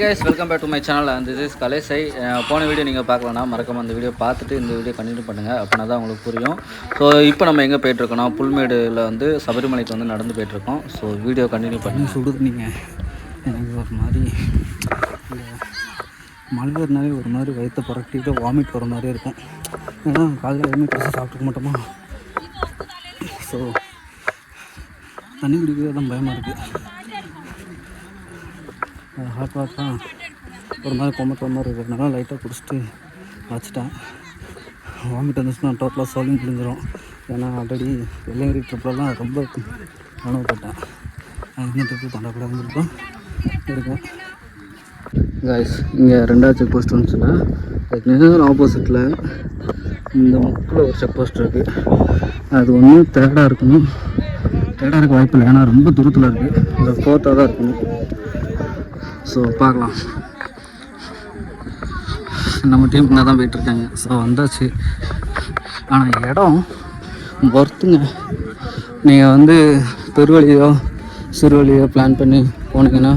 Guys welcome back to my channel அந்த this கலேசை போன வீடியோ நீங்கள் பார்க்கலனா மறக்காம அந்த வீடியோ பார்த்துட்டு இந்த வீடியோ கண்டினியூ பண்ணுங்கள் அப்படின்னா தான் உங்களுக்கு புரியும். ஸோ இப்போ நம்ம எங்கே போயிட்டுருக்கோம்னா புல்மேடில் வந்து சபரிமலைக்கு வந்து நடந்து போயிட்டுருக்கோம். ஸோ வீடியோ கண்டினியூ பண்ணி சுடுது நீங்கள் எனக்கு ஒரு மாதிரி இந்த மழை ஒரு மாதிரி வயிற்று புரட்டிட்டு வாமிட் வர மாதிரி இருக்கும். ஏன்னா காலையில் எதுவுமே பெருசாக சாப்பிட்டுக்க மாட்டோமா? ஸோ தண்ணி குடிக்கிறது தான் பயமாக இருக்குது ஹாட் வாட்டர்? ஒரு மாதிரி கொமட்டுற மாதிரி இருக்கிறதுனால லைட்டாக குடிச்சிட்டு வச்சுட்டேன் வாமிட் வந்துச்சுன்னா டோட்டலாக சொல்லி முடிஞ்சிடும் ஏன்னா ஆல்ரெடி வெள்ளையரி ட்ரிப்லலாம் ரொம்ப அனுபவப்பட்டேன். இந்த ட்ரிப்பு பண்ணக்கூடாதுன்னு இருக்கும் இருக்கேன் இங்கே ரெண்டாவது செக் போஸ்ட் வந்துச்சுன்னா அதுக்கு நேரம் ஆப்போசிட்டில் இந்த முக்கில் ஒரு செக் போஸ்ட் இருக்குது அது ஒன்று தேர்டாக இருக்கணும். தேர்டாக இருக்க வாய்ப்பு இல்லை. ஏன்னா ரொம்ப தூரத்தில் இருக்குது இந்த ஃபோர்த்தாக தான் இருக்கணும். ஸோ பார்க்கலாம். நம்ம டீம் என்ன தான் போயிட்டுருக்காங்க. ஸோ வந்தாச்சு. ஆனால் இடம் ஒர்த்துங்க நீங்கள் வந்து பெருவழியோ சிறுவழியோ பிளான் பண்ணி போனீங்கன்னா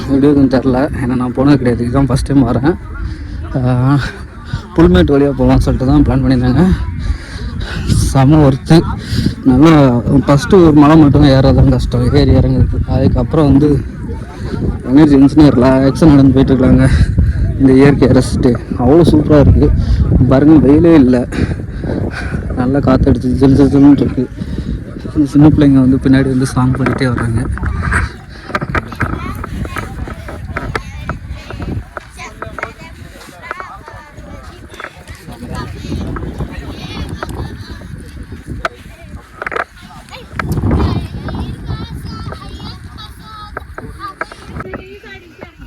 எப்படி எதுவும் தெரில ஏன்னா நான் போனது கிடையாது. இதுதான் ஃபஸ்ட் டைம் வரேன். புல்மேட் வழியாக போகலான்னு சொல்லிட்டு தான் பிளான் பண்ணியிருந்தாங்க. செம ஒர்த்து நல்லா ஃபஸ்ட்டு ஒரு மலை மட்டும் ஏறதான் கஷ்டம். ஏறி இறங்குறது அதுக்கப்புறம் வந்து எனர்ஜி இருந்துச்சுன்னா ரிலாக்ஸாக நடந்து போயிட்டுருக்காங்க. இந்த இயற்கையை ரசிச்சுட்டு அவ்வளோ சூப்பராக இருக்குது பாருங்க வெயிலே இல்லை. நல்லா காற்றடிச்சு ஜில் ஜில் ஜில்னு சின்ன பிள்ளைங்க வந்து பின்னாடி வந்து சாங் பண்ணிகிட்டே வர்றாங்க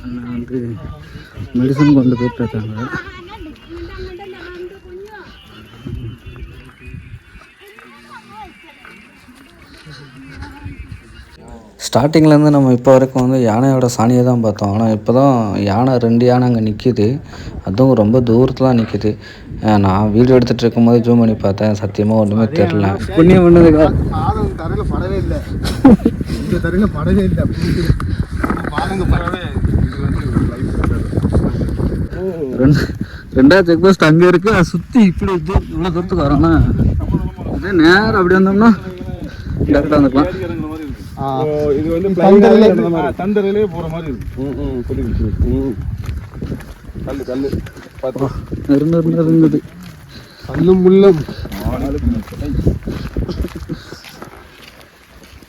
அண்ணா வந்து மெடிசன் கொண்டு போயிட்டு இருக்காங்க ஸ்டார்டிங்லேருந்து நம்ம இப்போ வரைக்கும் வந்து யானையோட சாணியை தான் பார்த்தோம். ஆனால் இப்போ தான் யானை ரெண்டு யானை அங்கே நிற்கிது அதுவும் ரொம்ப தூரத்தில் நிற்கிது நான் வீடியோ எடுத்துகிட்டு இருக்கும்போது ஜூம் பண்ணி பார்த்தேன். சத்தியமாக ஒன்றுமே தெரில புண்ணியம் பண்ணதுக்கா தரையில படவே இல்லை. இந்த தரையில படவே இல்லை பாதங்க படவே இது வந்து ரெண்டு ரெண்டாவது செக் போஸ்ட் அங்கே இருக்கு அதை சுற்றி இப்படி இது இவ்வளோ தூரத்துக்கு வரோம்னா அதே நேரம் அப்படி வந்தோம்னா டேரெக்டாக வந்துக்கலாம். இது வந்து தந்தரிலே தந்தரிலே போற மாதிரி இருக்கு. புரியுது கல்லு கல்லு பார்த்து இருந்து இருந்து இருந்தது கல்லும் முள்ளும்.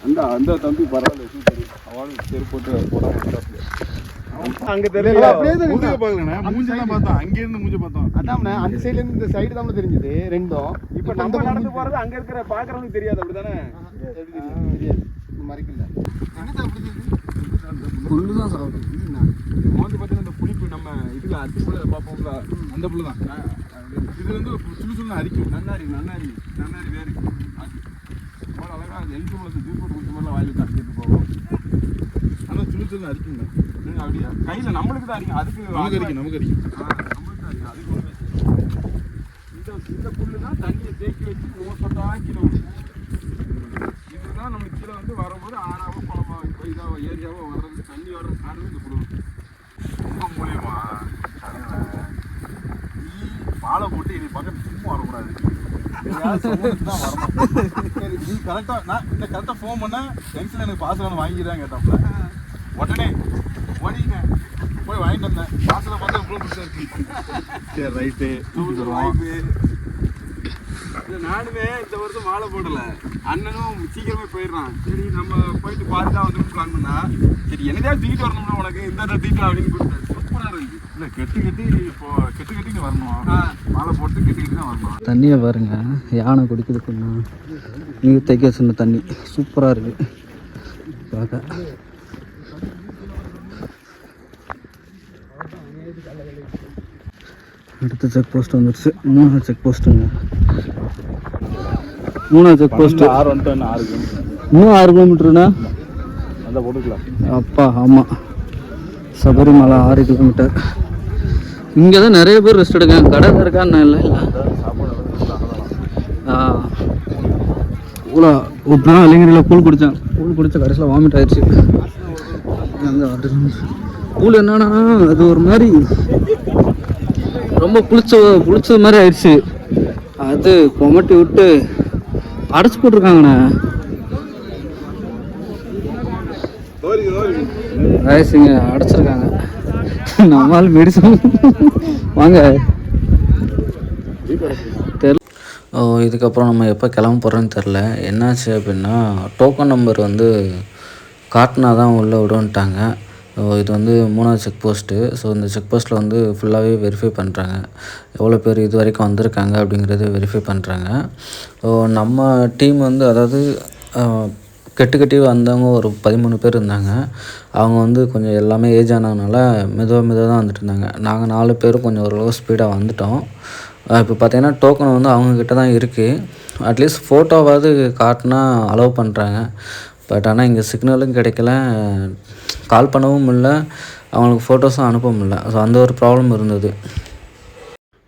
அந்த அந்த தம்பி பரவாயில்ல சூப்பர் போட்டு போடாம அங்க தெரியல அப்படியே மூஞ்சி தான். பார்த்தோம் அங்க இருந்து மூஞ்சி பார்த்தோம். அதாம்ண்ணே அந்த சைடுல இருந்து இந்த சைடு தான் தெரிஞ்சது ரெண்டும். இப்ப நம்ம நடந்து போறது அங்க இருக்கிற பாக்குறவங்களுக்கு தெரியாது அப்படிதானே? தெரியாது. மறைக்கல. புல்லு தான் சாப்பிடும் வந்து பார்த்தீங்கன்னா இந்த புளிப்பு நம்ம இதுல அத்தி புள்ள பார்ப்போம்ல அந்த புல்லு தான். இது வந்து சுடு சுடு அரிக்கும் நன்னாரி நன்னாரி நன்னாரி வேறு. அவ்வளோ அழகா அது எலும்பு முளத்து ஜூஸ் போட்டு குடிச்ச மாதிரிலாம் வாயில் கட்டிட்டு போகும். ஆனால் சுடு சுடு அரிக்குங்க. அப்படியா? கையில் நம்மளுக்கு தான் அரிக்கும் அதுக்கு நமக்கு அரிக்கும் நமக்கு அரிக்கும் நம்மளுக்கு அரிக்கும் அதுக்கு ஒன்றும் இந்த இந்த புல்லு தான் தண்ணியை தேக்கி வச்சு சொட்டா கீழே விடும். இதுதான் நம்மளுக்கு கீழே வந்து வரும்போது ஆறாவோ குளமா இப்போ இதாவோ ஏரியாவோ வர்றது தண்ணி வர்றது காரணம் இந்த புல்லு. ரொம்ப மூலியமா. மாலை போட்டு என்னை பக்கத்து சும்மா வரக்கூடாது. தான். சரி நீ கரெக்டாக நான் இந்த கரெக்டாக ஃபோன் பண்ண ஜங்ஷன் எனக்கு பாஸ்வேர்டு வாங்கிடுறேன் கேட்டாப்ல. உடனே வாங்கிட்டு வந்தேன். பாஸ்வேர்டை பார்த்தா இவ்வளோ பிடிச்சா இருக்கு. சரி ரைட்டு. இல்லை நானுமே இந்த வருஷம் மாலை போடல. அண்ணனும் சீக்கிரமே போயிடுறான். சரி நம்ம போயிட்டு பார்த்து தான் வந்து பிளான் பண்ணா. சரி என்னதையாவது தூக்கிட்டு வரணும்ல உனக்கு இந்த தூக்கிட்டு அப்படின்னு கொடுத்தேன் சூப்பராக இருக்கு. இல்லை கெட்டு கட்டி இப்போ கெட்டு கட்டி இங்க வரணும் மாலை போட்டு கெட்டு கட்டி தான் வரணும்? தண்ணியை பாருங்க. யானை குடிக்குதுக்குன்னா நீர் தைக்க சொன்ன தண்ணி. சூப்பராக இருக்கு. பார்க்க. அடுத்த செக் போஸ்ட் வந்துருச்சு. மூணாவது செக் போஸ்ட்டுங்க மூணாவது செக் போஸ்ட் ஆறு வந்துட்டு ஆறு கிலோமீட்டர் இன்னும் ஆறு கிலோமீட்டருண்ணா போட்டுக்கலாம். அப்பா ஆமாம் சபரிமலை ஆறு கிலோமீட்டர் இங்கே தான் நிறைய பேர் ரெஸ்ட் எடுக்காங்க கடை இருக்கான்னு இல்லை? இல்லை ஆ. இவ்வளோ ஒரு நாள் இளைஞரில் கூழ் குடித்தேன் கூழ் குடித்த கடைசியில் வாமிட் ஆயிடுச்சு. கூழ் என்னன்னா அது ஒரு மாதிரி ரொம்ப புளிச்ச புளிச்சது மாதிரி ஆயிடுச்சு. அது கொமட்டி விட்டு அடைச்சி போட்டிருக்காங்கண்ணே. வயசுங்க அடைச்சிருக்காங்க. நம்மால் மெடிசன் வாங்க. தெரியல ஓ இதுக்கப்புறம் நம்ம எப்போ கிளம்ப போகிறோன்னு தெரில என்னாச்சு அப்படின்னா டோக்கன் நம்பர் வந்து காட்டினா தான் உள்ளே விடுன்ட்டாங்க இது வந்து மூணாவது செக் போஸ்ட்டு ஸோ இந்த செக் போஸ்ட்டில் வந்து ஃபுல்லாகவே வெரிஃபை பண்ணுறாங்க எவ்வளோ பேர் இது வரைக்கும் வந்திருக்காங்க அப்படிங்கிறத வெரிஃபை பண்ணுறாங்க ஸோ நம்ம டீம் வந்து அதாவது கெட்டு கட்டி வந்தவங்க ஒரு பதிமூணு பேர் இருந்தாங்க. அவங்க வந்து கொஞ்சம் எல்லாமே ஏஜ் ஆனதுனால மெதுவாக மெதுவாக தான் வந்துட்டு இருந்தாங்க. நாங்கள் நாலு பேரும் கொஞ்சம் ஓரளவு ஸ்பீடாக வந்துட்டோம். இப்போ பார்த்தீங்கன்னா டோக்கன் வந்து அவங்கக்கிட்ட தான் இருக்குது அட்லீஸ்ட் ஃபோட்டோவாவது காட்டினா அலோவ் பண்ணுறாங்க பட் ஆனால் இங்கே சிக்னலும் கிடைக்கல. கால் பண்ணவும் இல்லை. அவங்களுக்கு ஃபோட்டோஸும் அனுப்ப முடில ஸோ அந்த ஒரு ப்ராப்ளம் இருந்தது.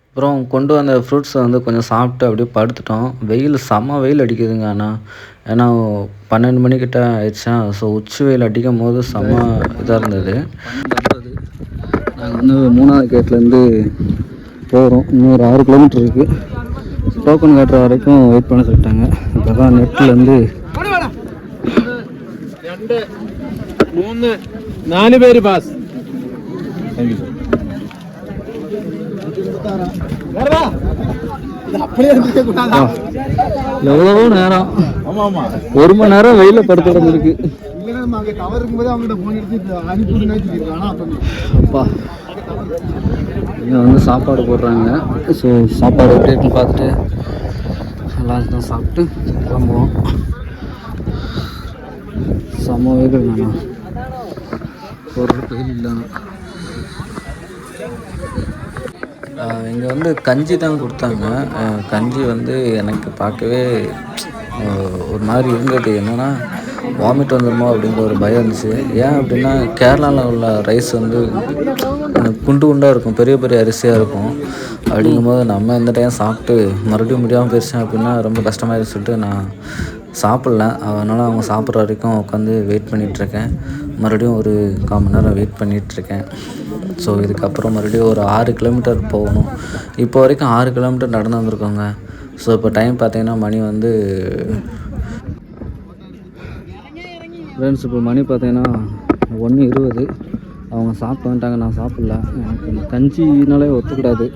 அப்புறம் கொண்டு வந்த ஃப்ரூட்ஸை வந்து கொஞ்சம் சாப்பிட்டு அப்படியே படுத்துட்டோம். வெயில் செம்ம வெயில் அடிக்குதுங்க ஆனால் ஏன்னா பன்னெண்டு மணிக்கிட்ட ஆயிடுச்சா? ஸோ உச்சி வெயில் அடிக்கும் போது செம்ம இதாக இருந்தது. நாங்கள் வந்து மூணாவது கேட்லேருந்து போகிறோம் இன்னொரு ஆறு கிலோமீட்டர் இருக்குது டோக்கன் கட்டுற வரைக்கும் வெயிட் பண்ண சொல்லிட்டாங்க. இப்போ தான் நெட்லேருந்து മൂന്ന് നാല് പേര് പാസ് எவ்வளோ நேரம் ஆமா ஆமா ஒரு மணி நேரம் வெயிலில் படுத்து கிடந்திருக்கு இல்லைன்னா நம்ம அங்கே கவர் இருக்கும்போது அவங்ககிட்ட ஃபோன் எடுத்து அனுப்பிவிடுன்னு சொல்லியிருக்காங்க ஆனால் அப்போ அப்பா இங்கே வந்து சாப்பாடு போடுறாங்க ஸோ சாப்பாடு எப்படி இருக்குன்னு பார்த்துட்டு எல்லாம் தான் சாப்பிட்டு கிளம்புவோம் செம்ம வெயில் வேணா இங்கே வந்து கஞ்சி தான் கொடுத்தாங்க. கஞ்சி வந்து எனக்கு பார்க்கவே ஒரு மாதிரி இருந்தது. என்னென்னா வாமிட் வந்துடுமோ அப்படிங்கிற ஒரு பயம் இருந்துச்சு. ஏன் அப்படின்னா கேரளாவில் உள்ள ரைஸ் வந்து எனக்கு குண்டு குண்டாக இருக்கும். பெரிய பெரிய அரிசியாக இருக்கும். அப்படிங்கும்போது நம்ம இந்த டைம் சாப்பிட்டு மறுபடியும் முடியாமல் போயிடுச்சேன் அப்படின்னா ரொம்ப கஷ்டமாயிடுச்சு சொல்லிட்டு நான் சாப்பிட்ல. அதனால் அவங்க சாப்பிட்ற வரைக்கும் உட்காந்து வெயிட் பண்ணிகிட்ருக்கேன் மறுபடியும் ஒரு கால் மணி நேரம் வெயிட் பண்ணிகிட்ருக்கேன் ஸோ இதுக்கப்புறம் மறுபடியும் ஒரு ஆறு கிலோமீட்டர் போகணும். இப்போ வரைக்கும் ஆறு கிலோமீட்டர் நடந்து வந்திருக்கோங்க. ஸோ இப்போ டைம் பார்த்தீங்கன்னா மணி வந்து ஃப்ரெண்ட்ஸ் இப்போ மணி பார்த்தீங்கன்னா ஒன்று இருபது. அவங்க சாப்பிட்டு வந்துட்டாங்க நான் சாப்பிட்ல. எனக்கு இந்த கஞ்சினாலே ஒத்துக்கூடாது.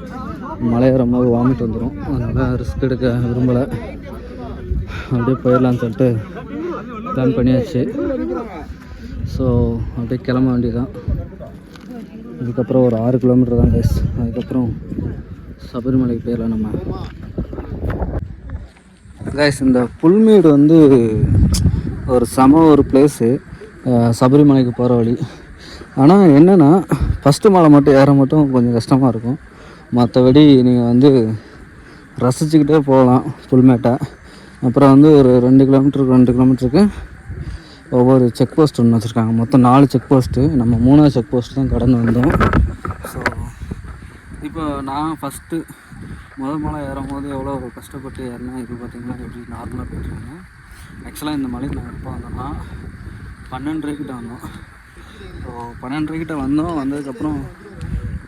மலையேறும் போது வாமிட் வந்துடும் அதனால் ரிஸ்க் எடுக்க விரும்பலை. அப்படியே போயிடலான்னு சொல்லிட்டு பிளான் பண்ணியாச்சு. ஸோ அப்படியே கிளம்ப வேண்டியதான் இதுக்கப்புறம் ஒரு ஆறு கிலோமீட்டர் தான் கேஸ் அதுக்கப்புறம் சபரிமலைக்கு போயிடலாம் நம்ம கேஸ் இந்த புல்மேடு வந்து ஒரு சம ஒரு பிளேஸு சபரிமலைக்கு போகிற வழி. ஆனால் என்னென்னா ஃபஸ்ட்டு மலை மட்டும் ஏற மட்டும் கொஞ்சம் கஷ்டமாக இருக்கும். மற்றபடி நீங்கள் வந்து ரசிச்சுக்கிட்டே போகலாம் புல்மேட்டை. அப்புறம் வந்து ஒரு ரெண்டு கிலோமீட்டருக்கு ரெண்டு கிலோமீட்டருக்கு ஒவ்வொரு செக் போஸ்ட் ஒன்று வச்சுருக்காங்க. மொத்தம் நாலு செக் போஸ்ட்டு நம்ம மூணாவது செக் போஸ்ட் தான் கடந்து வந்தோம். ஸோ இப்போ நான் ஃபஸ்ட்டு முதல் மலை ஏறும்போது எவ்வளோ கஷ்டப்பட்டு ஏறினேன்? இது பார்த்திங்கன்னா எப்படி நார்மலாக போயிட்டுருந்தேன் ஆக்சுவலாக இந்த மலை நாங்கள் எப்போ வந்தோம்னா பன்னெண்டரைக்கிட்ட வந்தோம். ஸோ பன்னெண்டரைக்கிட்ட வந்தோம். வந்ததுக்கப்புறம்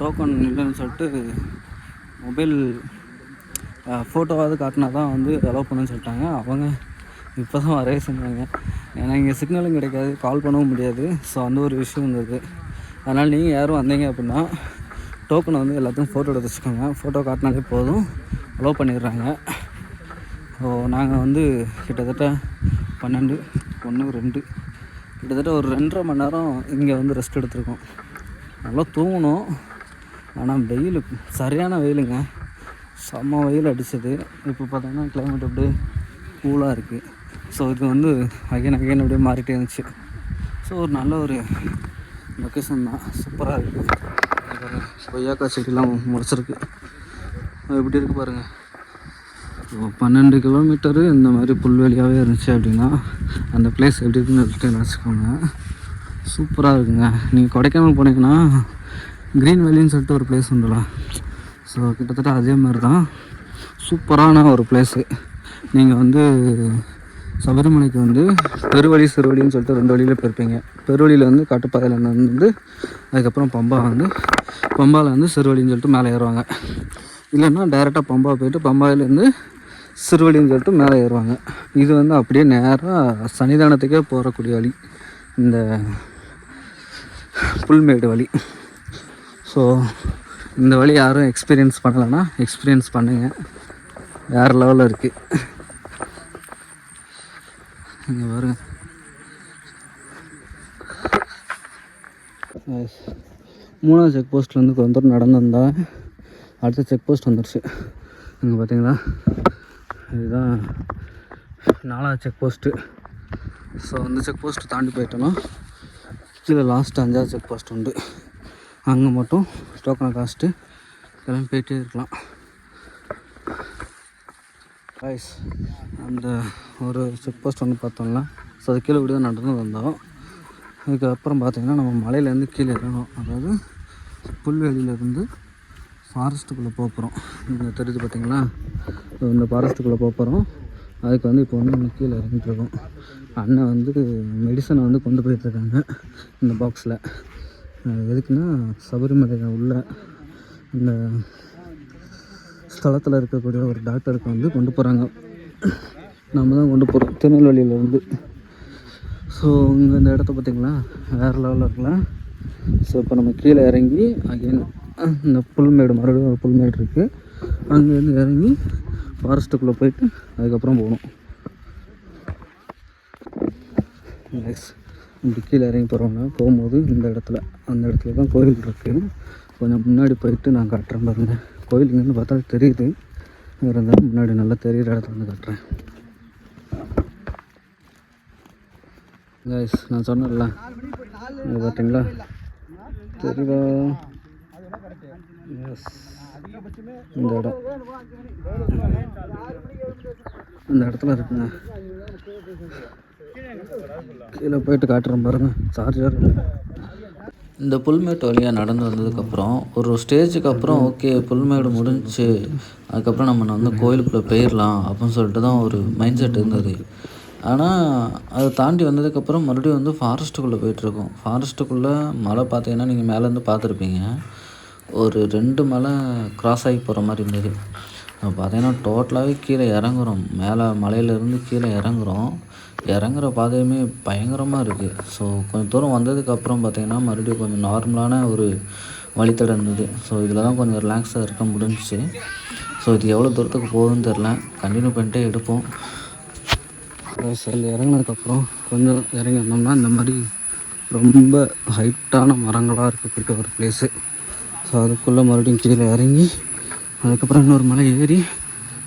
டோக்கன் இல்லைன்னு சொல்லிட்டு மொபைல் ஃபோட்டோவாவது காட்டினா தான் வந்து அலோவ் பண்ணுன்னு சொல்லிட்டாங்க. அவங்க இப்போ தான் வரவே செஞ்சாங்க ஏன்னா இங்கே சிக்னலும் கிடைக்காது. கால் பண்ணவும் முடியாது. ஸோ அந்த ஒரு விஷயம் இருந்தது அதனால் நீங்கள் யாரும் வந்தீங்க அப்படின்னா டோக்கனை வந்து எல்லாத்தையும் ஃபோட்டோ எடுத்து வச்சுக்கோங்க. ஃபோட்டோ காட்டினாலே போதும். அலோவ் பண்ணிடுறாங்க. ஸோ நாங்கள் வந்து கிட்டத்தட்ட பன்னெண்டு ஒன்று ரெண்டு கிட்டத்தட்ட ஒரு ரெண்டரை மணி நேரம் இங்கே வந்து ரெஸ்ட் எடுத்திருக்கோம். நல்லா தூங்கணும். ஆனால் வெயில் சரியான வெயிலுங்க. செம்ம வெயில் அடித்தது இப்போ பார்த்தோன்னா கிளைமேட் அப்படியே கூலாக இருக்குது ஸோ இது வந்து அகைன் அகைன் அப்படியே மாறிட்டே இருந்துச்சு. ஸோ ஒரு நல்ல ஒரு லொக்கேஷன் தான். சூப்பராக இருக்குது கொய்யாக்கா கொய்யாக்காய் செடிலாம் முளைச்சிருக்கு அது எப்படி இருக்குது பாருங்கள் ஸோ பன்னெண்டு கிலோமீட்டரு இந்த மாதிரி புல்வெளியாகவே இருந்துச்சு அப்படின்னா அந்த பிளேஸ் எப்படி இருக்குன்னு சொல்லிட்டு நினச்சிக்கோங்க. சூப்பராக இருக்குங்க. நீங்கள் கொடைக்கானல் போனீங்கன்னா க்ரீன் வேலின்னு சொல்லிட்டு ஒரு பிளேஸ் உண்டுல ஸோ கிட்டத்தட்ட அதே மாதிரி தான். சூப்பரான ஒரு பிளேஸு நீங்கள் வந்து சபரிமலைக்கு வந்து பெருவழி சிறுவழின்னு சொல்லிட்டு ரெண்டு வழியில் போயிருப்பீங்க. பெருவழியில் வந்து காட்டுப்பாதையில் வந்து அதுக்கப்புறம் பம்பா வந்து பம்பாவில் வந்து சிறுவழின்னு சொல்லிட்டு மேலே ஏறுவாங்க. இல்லைன்னா டைரெக்டாக பம்பா போயிட்டு பம்பாயிலேருந்து சிறுவழின்னு சொல்லிட்டு மேலே ஏறுவாங்க. இது வந்து அப்படியே நேராக சன்னிதானத்துக்கே போகக்கூடிய வழி. இந்த புல்மேடு வழி. ஸோ இந்த வழி யாரும் எக்ஸ்பீரியன்ஸ் பண்ணலைன்னா எக்ஸ்பீரியன்ஸ் பண்ணுங்கள் வேறு லெவலில் இருக்குது இங்கே பாருங்க. மூணாவது செக் போஸ்ட்லேருந்து கொஞ்சம் தூரம் நடந்து அடுத்த செக் போஸ்ட் வந்துடுச்சு இங்கே பார்த்தீங்களா இதுதான் நாலாவது செக் போஸ்ட்டு ஸோ அந்த செக் போஸ்ட்டு தாண்டி போயிட்டோன்னா கீழே லாஸ்ட் அஞ்சாவது செக் போஸ்ட் உண்டு. அங்கே மட்டும் டோக்கனை காஸ்ட்டு கிளம்பி போயிட்டே இருக்கலாம். ரைஸ் அந்த ஒரு செக் போஸ்ட் ஒன்று பார்த்தோம்ல. ஸோ அது கீழே விட நடந்து வந்தோம். அதுக்கப்புறம் பார்த்திங்கன்னா நம்ம மலையிலேருந்து கீழே இறங்கணும். அதாவது புல்வெளியிலேருந்து ஃபாரஸ்ட்டுக்குள்ளே போக போகிறோம் இங்கே தெரிஞ்சு பார்த்தீங்களா? இந்த ஃபாரஸ்ட்டுக்குள்ளே போக போகிறோம் அதுக்கு வந்து இப்போ வந்து கீழே இறங்கிட்டுருக்கோம் அண்ணன் வந்து மெடிசனை வந்து கொண்டு போயிட்டுருக்காங்க இந்த பாக்ஸில் எதுக்குன்னா சபரிமலையில் உள்ள இந்த களத்தில் இருக்கக்கூடிய ஒரு டாக்டருக்கு வந்து கொண்டு போகிறாங்க நம்ம தான் கொண்டு போகிறோம் திருநெல்வேலியிலேருந்து ஸோ இங்கே இந்த இடத்த பார்த்திங்களா வேறு லெவலில் இருக்கலாம் ஸோ இப்போ நம்ம கீழே இறங்கி அகைன் இந்த புல்மேடு மறுபடியும் ஒரு புல்மேடு இருக்குது அங்கேருந்து இறங்கி ஃபாரஸ்ட்டுக்குள்ளே போயிட்டு அதுக்கப்புறம் போகணும். நெக்ஸ்ட் இப்படி கீழே இறங்கி போகிறவங்க போகும்போது இந்த இடத்துல அந்த இடத்துல தான் கோயில் இருக்குது கொஞ்சம் முன்னாடி போயிட்டு நான் காட்டுறேன் பாருங்கள் கோயில் இங்கேருந்து பார்த்தா தெரியுது. இருந்தாலும் முன்னாடி நல்லா தெரிகிற இடத்துல வந்து கட்டுறேன். கைஸ் நான் சொன்னேன்ல. இங்க பார்த்தீங்களா? தெரியுதா? எஸ் இந்த இடம். இந்த இடத்துல இருக்குங்க. கீழே போயிட்டு காட்டுறேன் பாருங்கள் சார்ஜர் இந்த புல்மேட்டு வழியாக நடந்து வந்ததுக்கப்புறம் ஒரு ஸ்டேஜுக்கு அப்புறம் ஓகே புல்மேடு முடிஞ்சு அதுக்கப்புறம் நம்ம வந்து கோயிலுக்குள்ளே போயிடலாம் அப்படின்னு சொல்லிட்டு தான் ஒரு மைண்ட் செட் இருந்தது. ஆனால் அதை தாண்டி வந்ததுக்கப்புறம் மறுபடியும் வந்து ஃபாரஸ்ட்டுக்குள்ளே போயிட்டுருக்கோம். ஃபாரஸ்ட்டுக்குள்ளே மலை பார்த்தீங்கன்னா நீங்கள் மேலேருந்து பார்த்துருப்பீங்க. ஒரு ரெண்டு மலை க்ராஸ் ஆகி போகிற மாதிரி இருந்தது. பார்த்தீங்கன்னா டோட்டலாகவே கீழே இறங்குறோம். மேலே மலையிலேருந்து கீழே இறங்குறோம். இறங்குற பாதையுமே பயங்கரமாக இருக்குது ஸோ கொஞ்சம் தூரம் வந்ததுக்கப்புறம் பார்த்தீங்கன்னா மறுபடியும் கொஞ்சம் நார்மலான ஒரு வழித்தடம் இருந்தது ஸோ இதில் தான் கொஞ்சம் ரிலாக்ஸாக இருக்க முடிஞ்சுச்சு. ஸோ இது எவ்வளோ தூரத்துக்கு போகுதுன்னு தெரில கண்டினியூ பண்ணிட்டே எடுப்போம். சில இறங்கினதுக்கப்புறம் கொஞ்சம் இறங்கி வந்தோம்னா இந்த மாதிரி ரொம்ப ஹைட்டான மரங்களாக இருக்கக்கூடிய ஒரு பிளேஸு ஸோ அதுக்குள்ளே மறுபடியும் கீழே இறங்கி அதுக்கப்புறம் இன்னொரு மலை ஏறி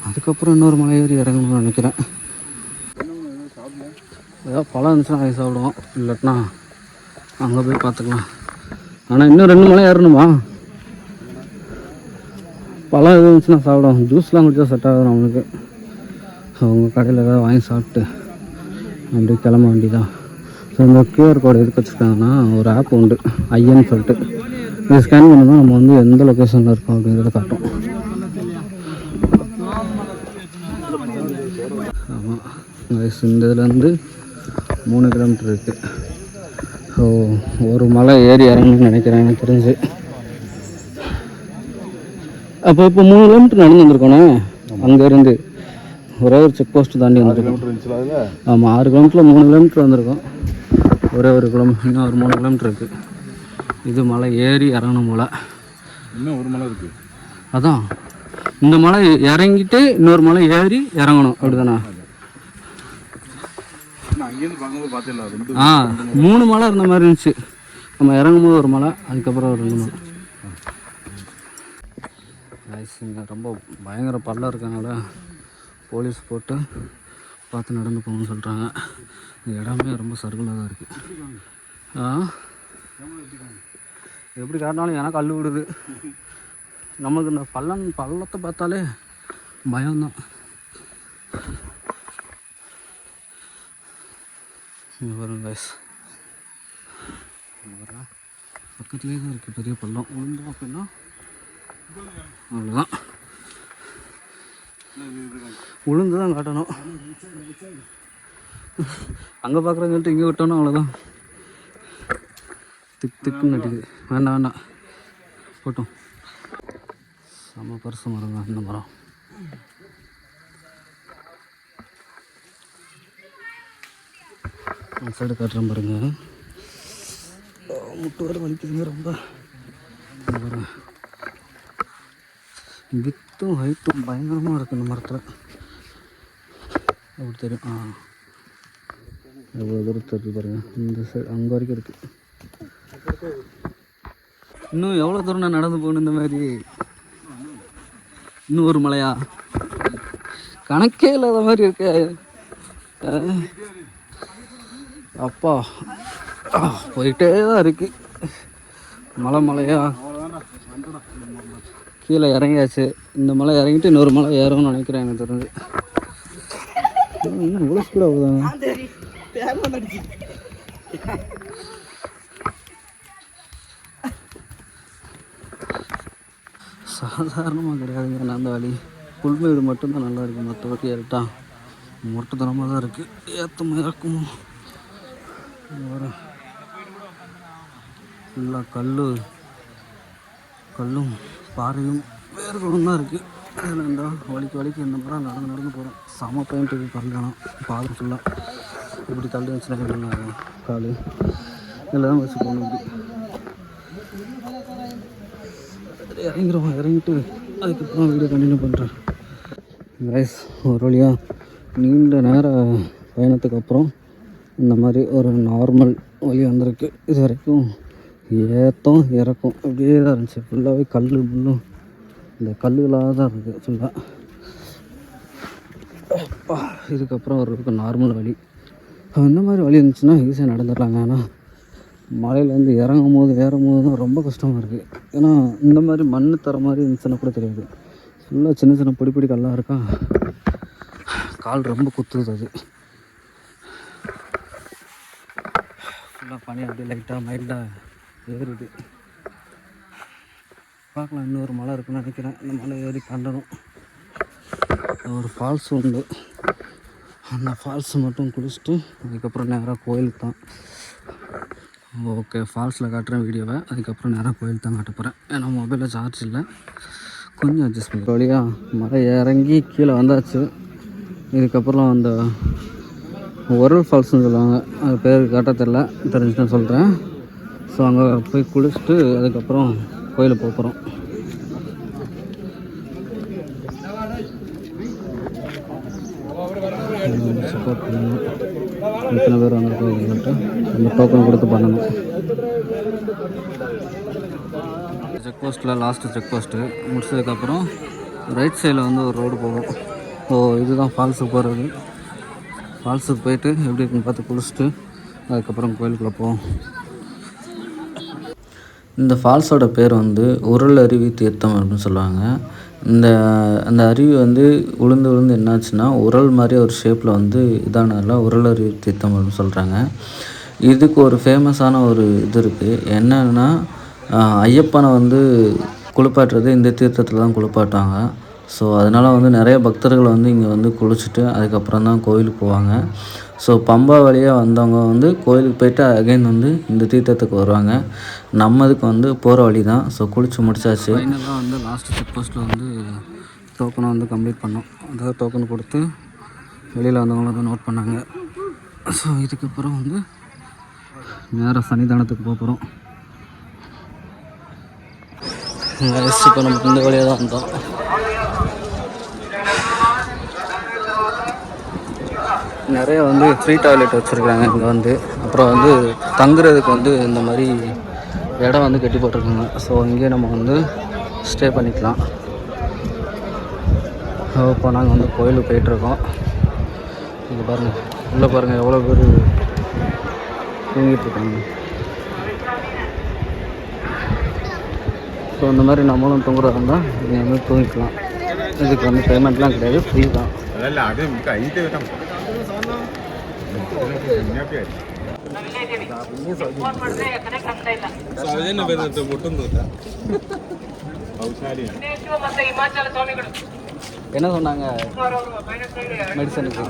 அதுக்கப்புறம் இன்னொரு மலை ஏறி இறங்கணும்னு நினைக்கிறேன். ஏதாவது பழம் இருந்துச்சுன்னா அதை சாப்பிடுவோம். இல்லாட்டினா அங்கே போய் பார்த்துக்கலாம். ஆனால் இன்னும் ரெண்டு மலை ஏறணுமா? பழம் எதுவும் இருந்துச்சுன்னா சாப்பிடுவோம். ஜூஸ்லாம் குடிச்சா செட் ஆகுது நம்மளுக்கு அவங்க கடையில் ஏதாவது வாங்கி சாப்பிட்டு அப்படியே கிளம்ப வேண்டியதான் ஸோ இந்த கியூஆர் கோடு எதுக்கு வச்சுருக்காங்கன்னா ஒரு ஆப் உண்டு. ஐஎன்னு சொல்லிட்டு. இதை ஸ்கேன் பண்ணால் நம்ம வந்து எந்த லொக்கேஷனில் இருக்கோம் அப்படிங்கிறத காட்டும். ஆமாம் இந்த இதுலேருந்து மூணு கிலோமீட்டர் இருக்குது ஸோ ஒரு மலை ஏறி இறங்கணும்னு நினைக்கிறேன் எனக்கு தெரிஞ்சு. அப்போ இப்போ மூணு கிலோமீட்டர் நடந்து வந்திருக்கோண்ணே அங்கேருந்து ஒரே ஒரு செக் போஸ்ட் தாண்டி வந்திருக்கோம். ஆமாம் ஆறு கிலோமீட்டரில் மூணு கிலோமீட்டர் வந்திருக்கோம். ஒரே ஒரு கிலோமீட்டர் இன்னும் ஒரு மூணு கிலோமீட்டர் இருக்குது இது மலை ஏறி இறங்கணும் மலை இன்னும் ஒரு மலை இருக்குது அதான். இந்த மலை இறங்கிட்டு இன்னொரு மலை ஏறி இறங்கணும். அப்படிதானே நான் அங்கேருந்து பார்க்கும்போது பார்த்தேன் ரெண்டு ஆ மூணு மலை இருந்த மாதிரி இருந்துச்சு. நம்ம இறங்கும்போது ஒரு மலை அதுக்கப்புறம் ஒரு ரெண்டு மலை. இங்கே ரொம்ப பயங்கர பள்ளம் இருக்கனால போலீஸ் போட்டு பார்த்து நடந்து போகணும்னு சொல்கிறாங்க இடமே ரொம்ப சர்க்குலாக தான் இருக்குது ஆ? எப்படி காட்டினாலும் எனக்கு கல் விடுது. நமக்கு இந்த பள்ளம் பள்ளத்தை பார்த்தாலே பயம்தான். இங்கே வரும் கைஸ் பக்கத்துலேயே தான் இருக்குது பெரிய பள்ளம். விழுந்தோம் அப்படின்னா அவ்வளோதான் உளுந்து தான் காட்டணும். அங்கே பார்க்குறேன்னு சொல்லிட்டு இங்கே விட்டோன்னா அவ்வளோதான் திக் திக்குன்னு நட்டிக்குது வேண்டாம் வேண்டாம். போட்டோம். செம்ம பரிசு மரங்க இந்த மரம். அந்த சைடு காட்டுறேன் பாருங்க. முட்டு வர வலிக்குதுங்க ரொம்ப. வித்தும் ஹைட்டும் பயங்கரமாக இருக்குது இந்த மரத்தில். அப்படி தெரியும்? ஆ. எவ்வளோ தூரத்தில் இருக்குது பாருங்கள் இந்த சைடு அங்கே வரைக்கும் இருக்குது இன்னும் எவ்வளோ தூரம் நான் நடந்து போகணும் இந்த மாதிரி? இன்னும் ஒரு மலையா? கணக்கே இல்லாத மாதிரி இருக்கு. அப்பா. போயிட்டே தான் இருக்கு. மலை மலையா. கீழே இறங்கியாச்சு. இந்த மலை இறங்கிட்டு இன்னொரு மலை ஏறும்னு நினைக்கிறேன் எனக்கு தெரிஞ்சு. இன்னும் இவ்வளோ ஸ்பீடாக சாதாரணமாக கிடையாதுங்க நான் அந்த வழி. புல்மேடு மட்டும்தான் நல்லா இருக்குது மற்றபடி ஏறிட்டா முரட்டுத்தனமாக தான் இருக்குது ஏற்றமும் இறக்கமும் வர ஃபுல்லாக கல் கல்லும் பாறையும் வேறு தான் இருக்குது அதில் இந்த வலிக்கு வலிக்கு இந்த மாதிரி நடந்து நடந்து போகிறோம் செம பெயிண்ட் இருக்குது கல் பாதை பாதம் ஃபுல்லாக இப்படி தள்ளி வச்சுருக்காங்க கால். எல்லாம் வச்சு போகணும் இப்படி. இறங்கிடுவோம் இறங்கிட்டு அதுக்கப்புறம் வீடியோ கண்டினியூ பண்ணுறேன் ரைஸ் ஒரு வழியாக நீண்ட நேர பயணத்துக்கு அப்புறம் இந்த மாதிரி ஒரு நார்மல் வழி வந்திருக்கு. இது வரைக்கும் ஏத்தம் இறக்கும் இப்படியே தான் இருந்துச்சு. ஃபுல்லாகவே கல் முள்ளும் இந்த கல்லுகளாக தான் இருக்குது ஃபுல்லாக அப்பா இதுக்கப்புறம் ஒரு நார்மல் வழி அந்த மாதிரி வழி இருந்துச்சுன்னா ஈஸியாக நடந்துடலாங்க ஆனால் மலையிலேருந்து இறங்கும் போது ஏறும் போது தான் ரொம்ப கஷ்டமாக இருக்குது ஏன்னா இந்த மாதிரி மண் தர மாதிரி இருந்துச்சுன்னா கூட தெரியாது. ஃபுல்லாக சின்ன சின்ன பொடி பொடி கல்லாக இருக்கா? கால் ரொம்ப குத்துது அது. ஃபுல்லாக பனி அப்படியே லைட்டாக மைல்டாக ஏறுது. பார்க்கலாம் இன்னொரு மலை இருக்குன்னு நினைக்கிறேன். இந்த மலை ஏறி கண்டனும் ஒரு ஃபால்ஸ் உண்டு. அந்த ஃபால்ஸ் மட்டும் குளிச்சுட்டு அதுக்கப்புறம் நேராக கோயிலுக்கு தான். ஓகே ஃபால்ஸில் காட்டுறேன் வீடியோவை அதுக்கப்புறம் நேராக கோயிலுக்கு தான் காட்ட போகிறேன் ஏன்னா மொபைலில் சார்ஜ் இல்லை. கொஞ்சம் அட்ஜஸ்ட் பண்ணி வழியாக மலை இறங்கி கீழே வந்தாச்சு. இதுக்கப்புறம் அந்த ஒரல் ஃபால்ஸ்னு சொல்லுவாங்க. அது பேர் காட்ட தெரில தெரிஞ்சுன்னு சொல்கிறேன் ஸோ அங்கே போய் குளிச்சுட்டு அதுக்கப்புறம் கோயிலுக்கு போக போகிறோம் சப்போர்ட் பண்ணணும். எத்தனை பேர் வந்திருக்காங்கன்ட்டு அந்த டோக்கன் கொடுத்து பண்ணணும். செக் போஸ்ட்டில் லாஸ்ட்டு செக் போஸ்ட்டு முடிச்சதுக்கப்புறம் ரைட் சைடில் வந்து ஒரு ரோடு போகும். ஸோ இதுதான் ஃபால்ஸுக்கு போகிறது ஃபால்ஸுக்கு போயிட்டு எப்படி இருக்குன்னு பார்த்து குளிச்சுட்டு அதுக்கப்புறம் கோயிலுக்குள்ளே போவோம். இந்த ஃபால்ஸோட பேர் வந்து உருள் அருவி தீர்த்தம் அப்படின்னு சொல்லுவாங்க. இந்த அந்த அருவி வந்து உளுந்து உளுந்து என்னாச்சுன்னா உரல் மாதிரி ஒரு ஷேப்பில் வந்து இதானதில் உரல் அருவி தீர்த்தம் அப்படின்னு சொல்கிறாங்க இதுக்கு ஒரு ஃபேமஸான ஒரு இது இருக்குது என்னென்னா ஐயப்பனை வந்து குளிப்பாட்டுறது இந்த தீர்த்தத்தில் தான் குளிப்பாட்டுவாங்க. ஸோ அதனால் வந்து நிறைய பக்தர்கள் வந்து இங்கே வந்து குளிச்சுட்டு அதுக்கப்புறம் தான் கோயிலுக்கு போவாங்க. ஸோ பம்பா வழியாக வந்தவங்க வந்து கோயிலுக்கு போயிட்டு அகைன் வந்து இந்த தீர்த்தத்துக்கு வருவாங்க. நம்மதுக்கு வந்து போகிற வழி தான். ஸோ குளிச்சு முடிச்சாச்சு. ஃபைனலாக வந்து லாஸ்ட் செக் போஸ்ட்டில் வந்து டோக்கனை வந்து கம்ப்ளீட் பண்ணோம். அதாவது டோக்கன் கொடுத்து வெளியில் வந்தவங்கள வந்து நோட் பண்ணாங்க. ஸோ இதுக்கப்புறம் வந்து நேராக சன்னிதானத்துக்கு போக போகிறோம் இப்போ நம்ம இந்த வழியாக தான் வந்தோம். நிறைய வந்து ஃப்ரீ டாய்லெட் வச்சுருக்காங்க இங்கே வந்து. அப்புறம் வந்து தங்குறதுக்கு வந்து இந்த மாதிரி இடம் வந்து கட்டி போட்டிருக்காங்க. ஸோ இங்கே நம்ம வந்து ஸ்டே பண்ணிக்கலாம். இப்போ நாங்கள் வந்து கோயிலுக்கு போயிட்டுருக்கோம். இங்கே பாருங்கள் உள்ளே பாருங்கள் எவ்வளோ பேர் தூங்கிட்டு இருக்காங்க. ஸோ இந்த மாதிரி நம்மளும் தூங்குறதா இருந்தால் இங்கே வந்து தூங்கிக்கலாம். இதுக்கு வந்து பேமெண்ட்லாம் கிடையாது ஃப்ரீ தான். என்ன சொன்னாங்க? மெடிசனுக்கு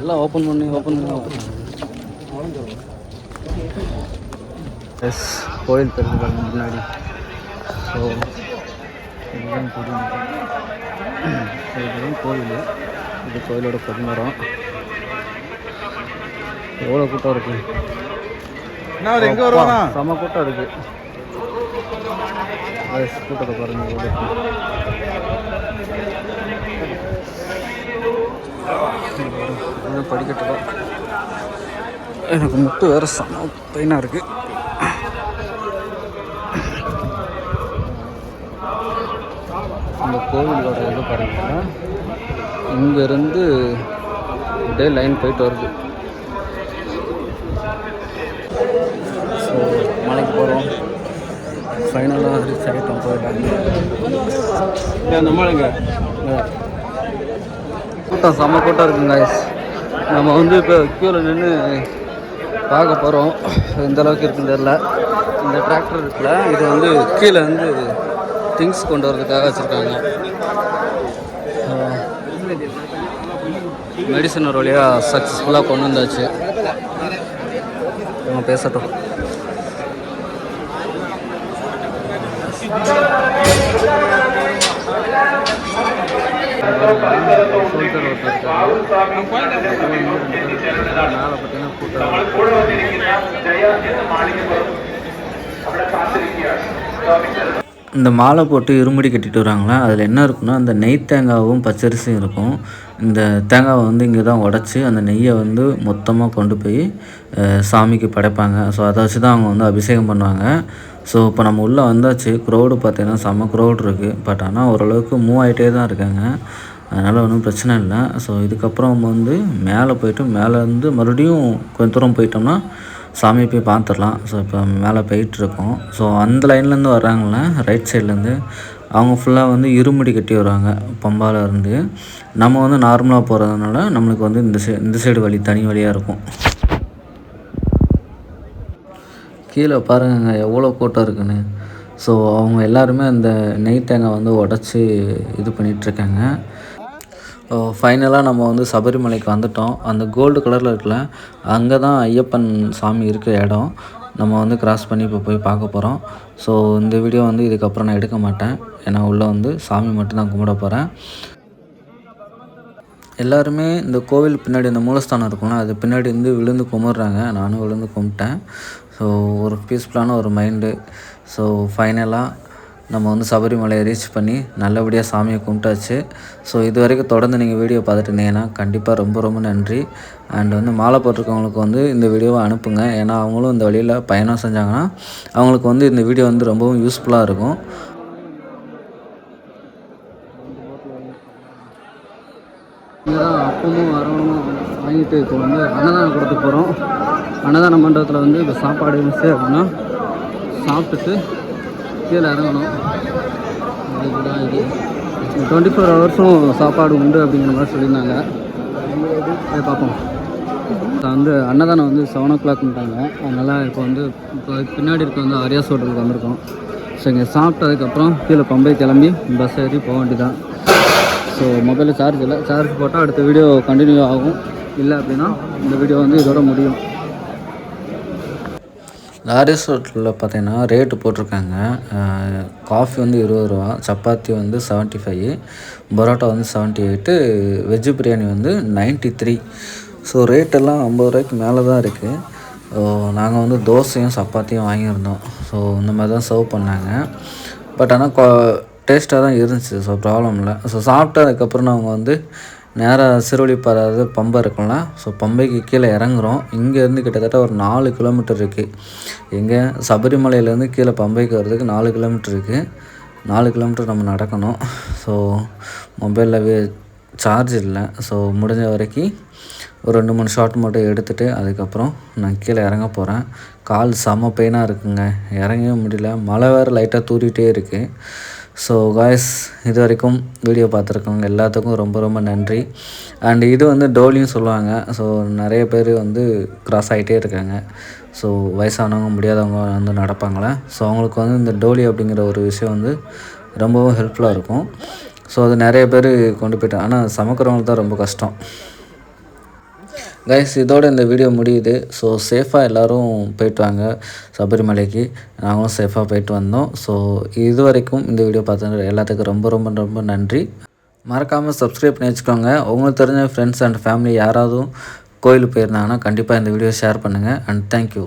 எல்லாம் ஓப்பன் பண்ணி ஓப்பன் பண்ணி. ஓப்பன் எஸ் கோயில் பெருந்துக்கு முன்னாடி. ஸோ கோயில். இது கோயிலோட பொதுமரம் எவ்வளோ கூட்டம் இருக்கு? என்ன அவர் எங்கே வருவானா? செம்ம கூட்டம் இருக்கு. அது கூட்டத்தை பாருங்க எவ்வளோ படிக்கட்டு தான் எனக்கு முட்டு வேறு செம்ம பெயினாக இருக்குது இந்த கோவிலோட இது பாருங்க இங்கேருந்து அப்படியே லைன் போயிட்டு வருது ஸோ மலைக்கு போகிறோம் ஆகிட்டோம் போயிட்டாங்க. கூட்டம் செம்ம கூட்டம் இருக்குங்க. நம்ம வந்து இப்போ க்யூவில் நின்று பார்க்க போகிறோம் எந்த அளவுக்கு இருக்குன்னு தெரில இந்த டிராக்டர் இருக்குல்ல இது வந்து கீழே வந்து திங்ஸ் கொண்டு வரதுக்காக வச்சுருக்காங்க. மெடிசன் ஒரு வழியாக சக்ஸஸ்ஃபுல்லாக கொண்டு வந்தாச்சு. நம்ம பேசட்டும். மேலே பார்த்தீங்கன்னா கூட்டம் இந்த மாலை போட்டு இருமுடி கட்டிட்டு வராங்களா? அதில் என்ன இருக்குன்னா அந்த நெய் தேங்காவும் பச்சரிசியும் இருக்கும். இந்த தேங்காவை வந்து இங்கே தான் உடச்சி அந்த நெய்யை வந்து மொத்தமாக கொண்டு போய் சாமிக்கு படைப்பாங்க. ஸோ அதை வச்சு தான் அவங்க வந்து அபிஷேகம் பண்ணுவாங்க. ஸோ இப்போ நம்ம உள்ளே வந்தாச்சு. க்ரௌடு பார்த்தீங்கன்னா செம்ம க்ரௌட் இருக்குது பட் ஆனால் ஓரளவுக்கு மூவ் ஆகிட்டே தான் இருக்காங்க. அதனால் ஒன்றும் பிரச்சனை இல்லை. ஸோ இதுக்கப்புறம் நம்ம வந்து மேலே போயிட்டு மேலே இருந்து மறுபடியும் கொஞ்சம் தூரம் போயிட்டோம்னா சாமி போய் பார்த்துடலாம். ஸோ இப்போ மேலே போயிட்டுருக்கோம். ஸோ அந்த லைன்லேருந்து வர்றாங்கள ரைட் சைட்லேருந்து அவங்க ஃபுல்லாக வந்து இருமுடி கட்டி வருவாங்க பம்பால இருந்து. நம்ம வந்து நார்மலாக போகிறதுனால நம்மளுக்கு வந்து இந்த சை இந்த சைடு வழி தனி வழியாக இருக்கும். கீழே பாருங்க எவ்வளோ கூட்டம் இருக்குன்னு. ஸோ அவங்க எல்லாருமே அந்த நெய் தேங்காய் வந்து உடச்சி இது பண்ணிகிட்ருக்காங்க ஃபைனலாக நம்ம வந்து சபரிமலைக்கு வந்துட்டோம். அந்த கோல்டு கலரில் இருக்கல அங்கே தான் ஐயப்பன் சாமி இருக்கிற இடம். நம்ம வந்து கிராஸ் பண்ணி இப்போ போய் பார்க்க போகிறோம் ஸோ இந்த வீடியோ வந்து இதுக்கப்புறம் நான் எடுக்க மாட்டேன். ஏன்னா உள்ளே வந்து சாமி மட்டும் தான் கும்பிட போகிறேன் எல்லாருமே இந்த கோவில் பின்னாடி இந்த மூலஸ்தானம் இருக்கும்ல அது பின்னாடி இருந்து விழுந்து கும்பிட்றாங்க. நானும் விழுந்து கும்பிட்டேன். ஸோ ஒரு பீஸ்ஃபுல்லான ஒரு மைண்டு ஸோ ஃபைனலாக நம்ம வந்து சபரிமலையை ரீச் பண்ணி நல்லபடியாக சாமியை கும்பிட்டாச்சு. ஸோ இது வரைக்கும் தொடர்ந்து நீங்கள் வீடியோ பார்த்துட்டு இருந்தீங்கன்னா கண்டிப்பாக ரொம்ப ரொம்ப நன்றி. அண்ட் வந்து மாலை போட்டிருக்கவங்களுக்கு வந்து இந்த வீடியோவை அனுப்புங்க. ஏன்னா அவங்களும் இந்த வழியில் பயணம் செஞ்சாங்கன்னா அவங்களுக்கு வந்து இந்த வீடியோ வந்து ரொம்பவும் யூஸ்ஃபுல்லாக இருக்கும். அப்பமும் வரவணும் வாங்கிட்டு இப்போ வந்து அன்னதானம் கொடுத்து போகிறோம் அன்னதான மண்டபத்தில் வந்து இப்போ சாப்பாடு இருந்துச்சு அப்படின்னா சாப்பிட்டுட்டு கீழே இறங்கணும். இதுதான் இது. டுவெண்ட்டி ஃபோர் ஹவர்ஸும் சாப்பாடு உண்டு அப்படிங்கிற மாதிரி சொல்லியிருந்தாங்க. அதை பார்ப்போம். இப்போ வந்து அன்னதானம் வந்து செவன் ஓ கிளாக்ன்ட்டாங்க அதனால் இப்போ வந்து இப்போ பின்னாடி இருக்க வந்து ஆரியாஸ் ஹோட்டலுக்கு வந்திருக்கோம். ஸோ இங்கே சாப்பிட்டதுக்கப்புறம் கீழே பம்பை கிளம்பி பஸ் ஏறி போக வேண்டியதான் ஸோ மொபைலில் சார்ஜ் இல்லை. சார்ஜ் போட்டால் அடுத்த வீடியோ கண்டினியூ ஆகும். இல்லை அப்படின்னா இந்த வீடியோ வந்து இதோட முடியும். லாரிஸ் ஹோட்டலில் பார்த்தீங்கன்னா ரேட்டு போட்டிருக்காங்க. காஃபி வந்து இருபது ரூபா சப்பாத்தி வந்து செவன்ட்டி ஃபைவ் பரோட்டா வந்து செவன்ட்டி எயிட்டு வெஜ்ஜு பிரியாணி வந்து நைன்ட்டி த்ரீ ஸோ ரேட்டெல்லாம் ஐம்பது ரூபாய்க்கு மேலே தான் இருக்குது நாங்கள் வந்து தோசையும் சப்பாத்தியும் வாங்கியிருந்தோம். ஸோ இந்த மாதிரி தான் சர்வ் பண்ணாங்க. பட் ஆனால் டேஸ்ட்டாக தான் இருந்துச்சு. ஸோ ப்ராப்ளம் இல்லை. ஸோ சாப்பிட்டதுக்கப்புறம் நாங்கள் வந்து நேராக சிறுவழிப்பாறை அதாவது பம்பை இருக்கும்ல. ஸோ பம்பைக்கு கீழே இறங்குறோம். இங்கேருந்து கிட்டத்தட்ட ஒரு நாலு கிலோமீட்டர் இருக்குது எங்கே சபரிமலையிலேருந்து கீழே பம்பைக்கு வர்றதுக்கு நாலு கிலோமீட்டர் இருக்குது நாலு கிலோமீட்டர் நம்ம நடக்கணும். ஸோ மொபைலில் சார்ஜ் இல்லை. ஸோ முடிஞ்ச வரைக்கும் ஒரு ரெண்டு மூணு ஷாட் மட்டும் எடுத்துகிட்டு அதுக்கப்புறம் நான் கீழே இறங்க போகிறேன் கால் செம பெயினாக இருக்குங்க. இறங்கவே முடியல. மழை வேறு லைட்டாக தூரிட்டே இருக்குது ஸோ காய்ஸ் இது வரைக்கும் வீடியோ பார்த்துருக்கவங்க எல்லாத்துக்கும் ரொம்ப ரொம்ப நன்றி. அண்ட் இது வந்து டோலியும் சொல்லுவாங்க. ஸோ நிறைய பேர் வந்து கிராஸ் ஆகிட்டே இருக்காங்க. ஸோ வயசானவங்க முடியாதவங்க வந்து நடப்பாங்களே? ஸோ அவங்களுக்கு வந்து இந்த டோலி அப்படிங்கிற ஒரு விஷயம் வந்து ரொம்பவும் ஹெல்ப்ஃபுல்லாக இருக்கும். ஸோ அது நிறைய பேர் கொண்டு போயிட்டாங்க. ஆனால் சமைக்கிறவங்களுக்கு தான் ரொம்ப கஷ்டம். கைஸ் இதோட இந்த வீடியோ முடியுது. ஸோ சேஃபாக எல்லோரும் போயிட்டு வாங்க சபரிமலைக்கு. நாங்களும் சேஃபாக போயிட்டு வந்தோம். ஸோ இது வரைக்கும் இந்த வீடியோ பார்த்து எல்லாத்துக்கும் ரொம்ப ரொம்ப ரொம்ப நன்றி. மறக்காமல் சப்ஸ்கிரைப் பண்ணி வச்சுக்கோங்க. உங்களுக்கு தெரிஞ்ச ஃப்ரெண்ட்ஸ் அண்ட் ஃபேமிலி யாராவது கோயிலுக்கு போயிருந்தாங்கன்னா கண்டிப்பாக இந்த வீடியோ ஷேர் பண்ணுங்கள் அண்ட் தேங்க்யூ